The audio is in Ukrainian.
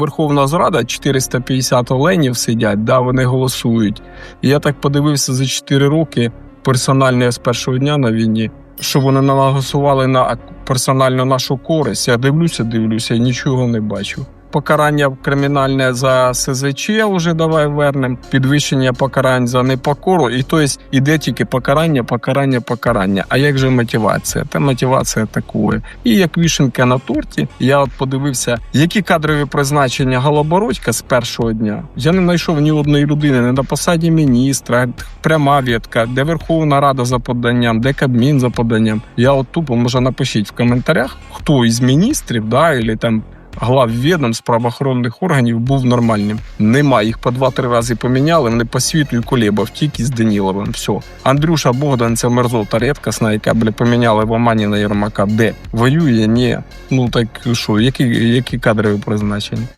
Верховна Зрада, 450 оленів сидять, да, вони голосують. І я так подивився за 4 роки персонально я з першого дня на війні, що вони наголосували на персонально нашу користь. Я дивлюся, дивлюся і нічого не бачу. Покарання кримінальне за СЗЧ вже давай вернем, підвищення покарань за непокору, і тобто іде тільки покарання, покарання, покарання. А як же мотивація? Та мотивація такої. І як вішенка на торті, я от подивився, які кадрові призначення Голобородька з першого дня. Я не знайшов ні одної людини, не на посаді міністра, пряма відка, де Верховна Рада за поданням, де Кабмін за поданням. Я от тупо може напишіть в коментарях, хто із міністрів, да, і там глав відомств правоохоронних органів був нормальним. Нема їх по два-три рази поміняли. Вони по світу і колєбав, тільки з Даніловим. Все. Андрюша Богдан, це мерзота рідкісна, яка бля, поміняли в Омані на Єрмака. Де воює? Ні. Ну так що, які, які кадрові призначення?